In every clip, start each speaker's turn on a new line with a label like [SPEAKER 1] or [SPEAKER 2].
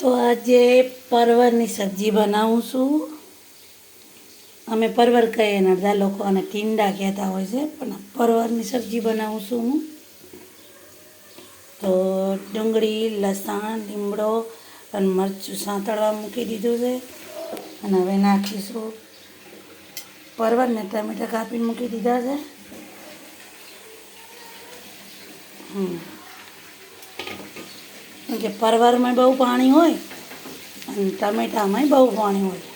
[SPEAKER 1] તો આજે પરવરની સબ્જી બનાવું છું. અમે પરવર કહીએ ને અડધા લોકો અને ટીંડા કહેતા હોય છે, પણ પરવરની સબ્જી બનાવું છું હું. તો ડુંગળી, લસણ, લીમડો અને મરચું સાંતળવા મૂકી દીધું છે અને હવે નાખીશું. પરવરને ટમેટા કાપી મૂકી દીધા છે. હમ. કેમ કે પરવારમાં બહુ પાણી હોય અને ટમેટામાં બહુ પાણી હોય.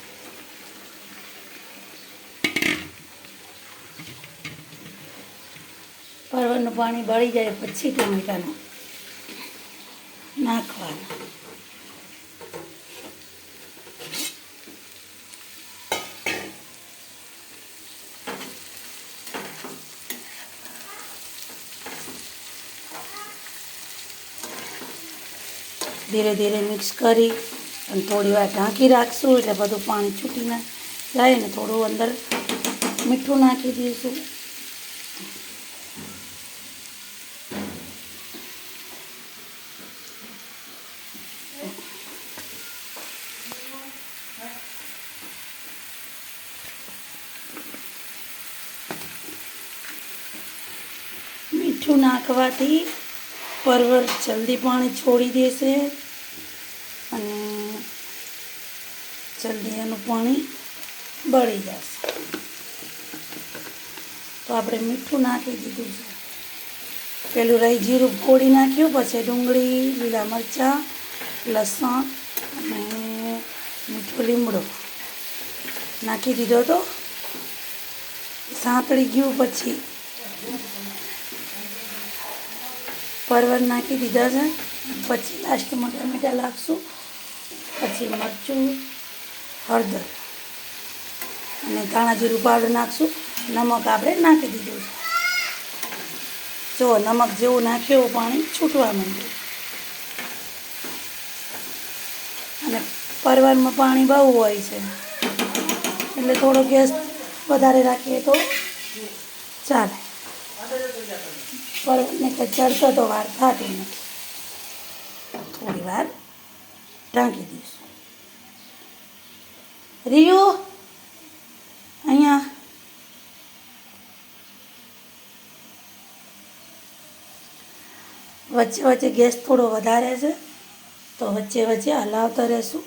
[SPEAKER 1] પરવરનું પાણી બળી જાય પછી ટમેટાનું નાખવાનું. ધીરે ધીરે મિક્સ કરી અને થોડી વાર ઢાંકી રાખશું એટલે બધું પાણી છૂટી ના જાય ને થોડું અંદર મીઠું નાખી દઈશું. મીઠું નાખવાથી પરવર જલ્દી પાણી છોડી દેશે અને જલ્દી એનું પાણી બળી જશે. તો આપણે મીઠું નાખી દીધું છે. પેલું રહી જીરું ફોડી નાખ્યું, પછી ડુંગળી, લીલા મરચાં, લસણ અને મીઠો લીમડો નાખી દીધો તો સાંતળી ગયું પછી પરવર નાખી દીધા છે. પછી લાસ્ટમાં ટમેટા નાખશું પછી મરચું હળદર. અને ધાણા જીરું પાવડર નાખશું. નમક આપણે નાખી દીધું છે. જો નમક જેવું નાખ્યું એવું પાણી છૂટવા માંડ્યું. અને પરવારમાં પાણી બહુ હોય છે. એટલે થોડો ગેસ વધારે રાખીએ તો ચાલે. પરવારને ચડતો તો વાર થતી નથી. થોડી વાર ઢાંકી દઈશું. રિયુ? અહીંયા. વચ્ચે વચ્ચે ગેસ થોડો વધારે છે તો વચ્ચે વચ્ચે હલાવતા રહેશું.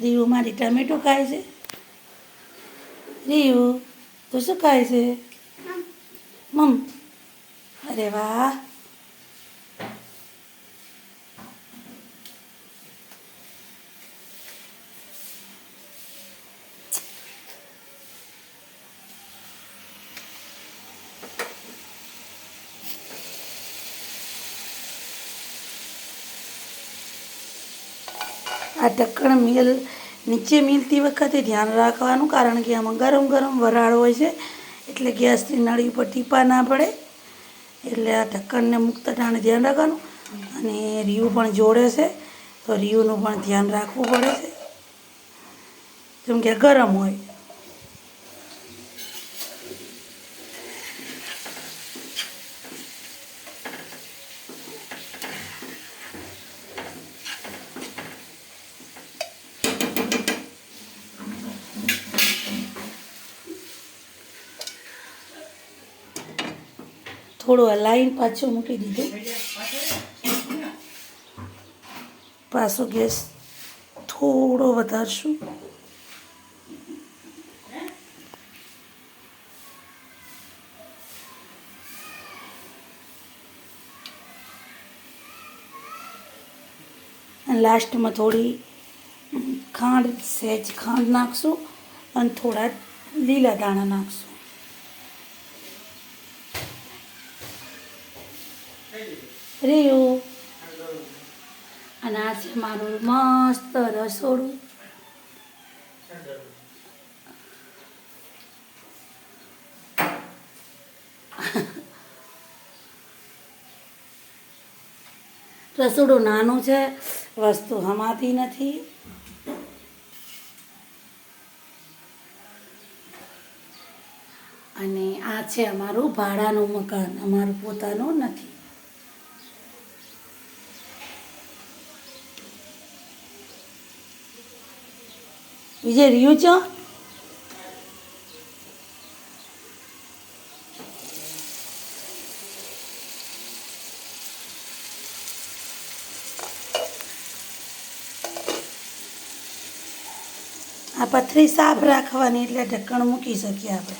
[SPEAKER 1] રીયું મારી ટમેટું ખાય છે. રિયુ તું શું ખાય છે? મમ. અરે વાહ. આ ઢક્કણ મિલ નીચે મિલતી વખતે ધ્યાન રાખવાનું કારણ કે આમાં ગરમ ગરમ વરાળ હોય છે. એટલે ગેસની નળી ઉપર ટીપા ના પડે. એટલે આ ઢક્કણને મુક્ત ટાણે ધ્યાન રાખવાનું. અને રીયું પણ જોડે છે. તો રીવનું પણ ધ્યાન રાખવું પડે છે. જેમ કે ગરમ હોય. થોડું હલાવીને પાછું મૂકી દીધું. પાછો ગેસ થોડો વધારશું. લાસ્ટમાં થોડી ખાંડ સહેજ ખાંડ નાખશું અને થોડા લીલા દાણા નાખશું. રીયું અને આ છે મારું મસ્ત રસોડું. રસોડું નાનું છે, વસ્તુ હમાતી નથી. અને આ છે અમારું ભાડાનું મકાન, અમારું પોતાનું નથી. વિજય, રહ્યું છો? આ પથરી સાફ રાખવાની એટલે ઢક્કણ મૂકી શકીએ આપણે.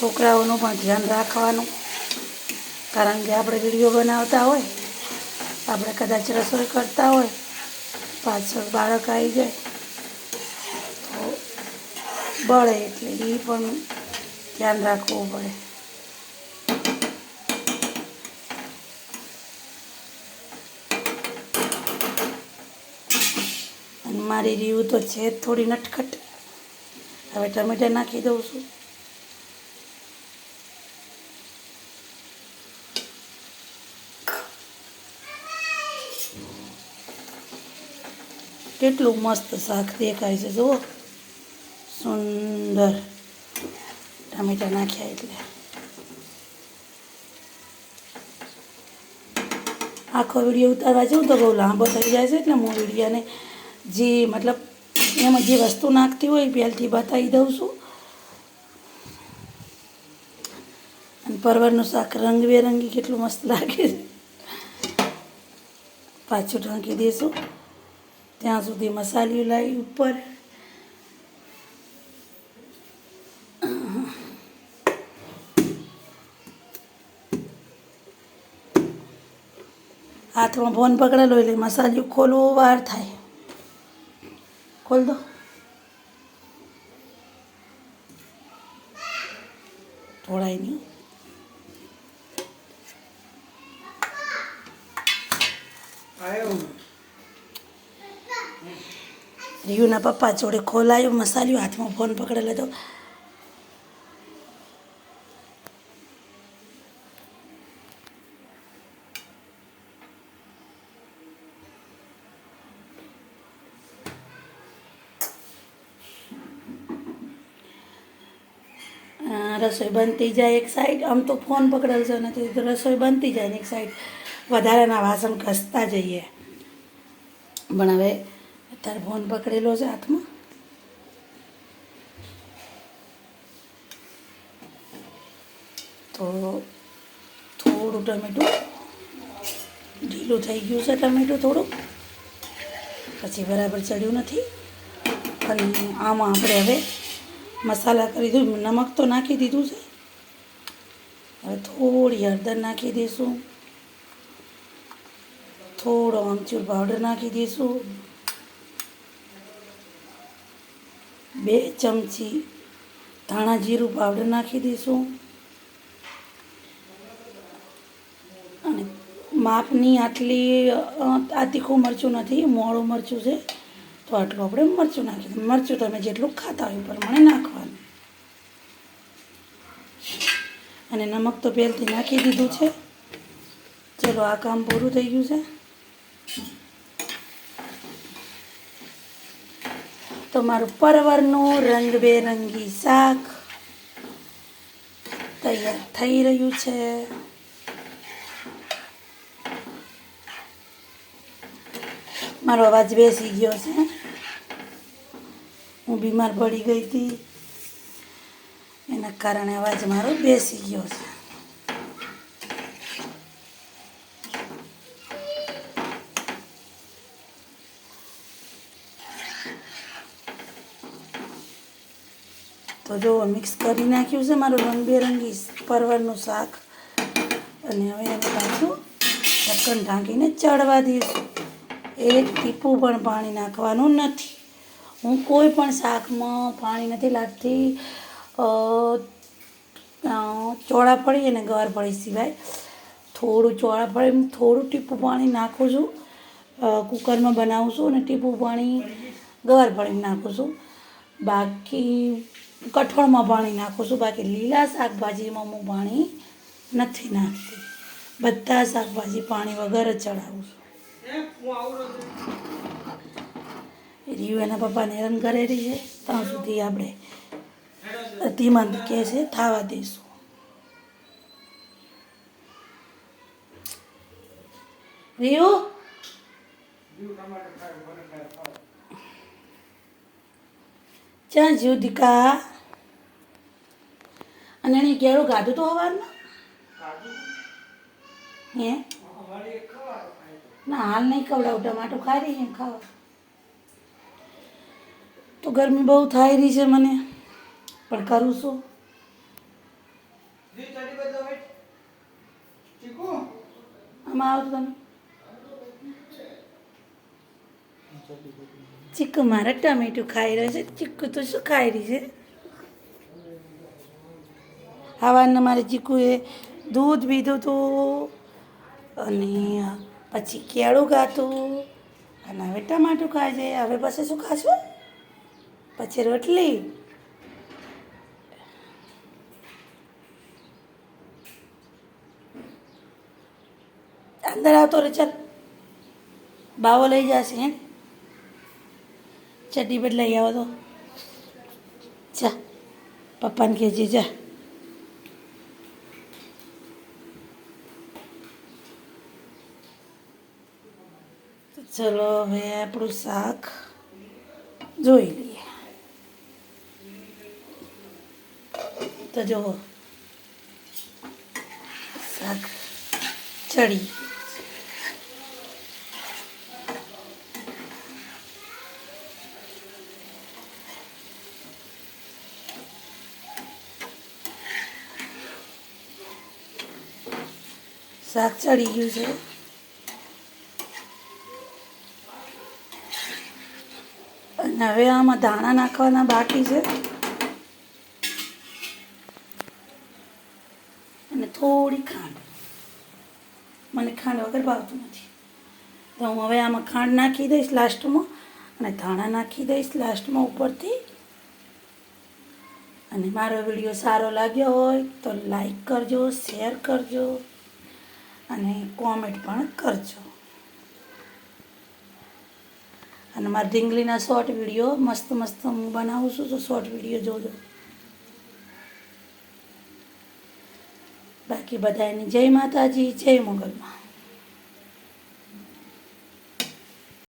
[SPEAKER 1] છોકરાઓનું પણ ધ્યાન રાખવાનું. કારણ કે આપણે વીડિયો બનાવતા હોય, આપણે કદાચ રસોઈ કરતા હોય પાછળ બાળક આવી જાય, તો બળે એટલે એ પણ ધ્યાન રાખવું પડે. મારી રીવું તો છે થોડી નટખટ. હવે ટમેટા નાખી દઉં છું. કેટલું મસ્ત શાક દેખાય છે, જુઓ. સુંદર. ટામેટા નાખ્યા એટલે. આખો વીડિયો ઉતારવા જાઉં તો બહુ લાંબો થઈ જાય છે એટલે હું વિડીયાને જે મતલબ એમાં જે વસ્તુ નાખતી હોય પહેલથી બતાવી દઉં છું. અને પરવરનું શાક રંગબેરંગી કેટલું મસ્ત લાગે છે. પાછું ઢાંકી દઈશું ત્યાં સુધી મસાલી લાવી ઉપર. હાથમાં ફોન પકડેલો એટલે મસાલી ખોલવો વાર થાય. ખોલ દો. થોડાય નહીં. રીયુના પપ્પા જોડે ખોલાયું, મસાલ્યું, હાથમાં ફોન પકડેલો તો રસોઈ બનતી જાય એક સાઈડ આમ તો ફોન પકડેલો છે નથી રસોઈ બનતી જાય ને એક સાઈડ વધારાના વાસણ ઘસતા જઈએ. પણ હવે અત્યારે ફોન પકડેલો છે હાથમાં. તો થોડું ટમેટું ઢીલું થઈ ગયું છે ટમેટું થોડું. પછી બરાબર ચડ્યું નથી. અને આમાં આપણે હવે મસાલા કરી દીધું. નમક તો નાખી દીધું છે. હવે થોડી હળદર નાખી દઈશું. થોડો આમચૂર પાવડર નાખી દઈશું. બે ચમચી ધાણા જીરું પાવડર નાખી દઈશું. અને માપની આટલી આ તીખું મરચું નથી મોડું મરચું છે. તો આટલું આપણે મરચું નાખી દઉં મરચું તમે જેટલું ખાતા હોય પ્રમાણે નાખવાનું. અને નમક તો પહેલથી નાખી દીધું છે. ચલો, આ કામ પૂરું થઈ ગયું છે. તો મારું પરવરનું રંગબેરંગી શાક તૈયાર થઈ રહ્યું છે. મારો અવાજ બેસી ગયો છે. હું બીમાર પડી ગઈ હતી. એના કારણે અવાજ મારો બેસી ગયો છે. તો મિક્સ કરી નાખ્યું છે મારું રંગબેરંગી પરવરનું શાક. અને હવે એને પાછું ઢક્કન ઢાંકીને ચડવા દઈશું. એક ટીપું પણ પાણી નાખવાનું નથી. હું કોઈ પણ શાકમાં પાણી નથી લાગતી. ચોળા પડી અને ગવાર પડી સિવાય. થોડું ચોળા પડી થોડું ટીપું પાણી નાખું છું. કુકરમાં બનાવું છું અને ટીપું પાણી ગવાર પડી નાખું છું. બાકી કઠોળમાં પાણી નાખું છું. બાકી લીલા શાકભાજીમાં હું પાણી નથી નાખતી. બધા શાકભાજી પાણી વગર જ ચડાવું છું. રીયુ એના પપ્પાને હેરાન કરેલી છે. ત્યાં સુધી આપણે ધીમા કહે છે થાવા દઈશું. રીયુ? જ્યાં જ્યું દીકા અને એને કેળું ગાધું તો હવારમાં હે? ના, હાલ નહીં ખવડાવું, ટમાટો ખાઈ રહી છે ખાવા. તો ગરમી બહુ થાય રહી છે મને. પણ કરું શું? આમાં આવો તમે. ચીકુ મારા ટમેટું ખાઈ રહ્યો છે. ચીકુ તો શું ખાઈ રહી છે? સવારના મારે ચીકુએ દૂધ પીધું હતું અને પછી કેળું ખાતું અને હવે ટમાટું ખાજે. હવે પછી શું ખાશું? પછી રોટલી. અંદર આવતો રે ચાલ બાવો લઈ જશે હે ચડ્ડી બદલાઈ આવો તો. ચા પપ્પાને કહેજે, જા તો ચલો હવે આપણું શાક જોઈ લઈએ. તો જુઓ શાક ચડી. શાક ચડી ગયું છે. અને હવે આમાં ધાણા નાખવાના બાકી છે. અને થોડી ખાંડ. મને ખાંડ વગર ભાવતું નથી. તો હું હવે આમાં ખાંડ નાખી દઈશ લાસ્ટમાં અને ધાણા નાખી દઈશ લાસ્ટમાં ઉપરથી. અને મારો વીડિયો સારો લાગ્યો હોય તો લાઈક કરજો, શેર કરજો અને કોમેન્ટ પણ કરજો. અને મારા ઢીંગલીના શોર્ટ વીડિયો મસ્ત મસ્ત હું બનાવું છું, તો શોર્ટ વીડિયો જોજો. બાકી બધાની જય માતાજી, જય મોગલમાં.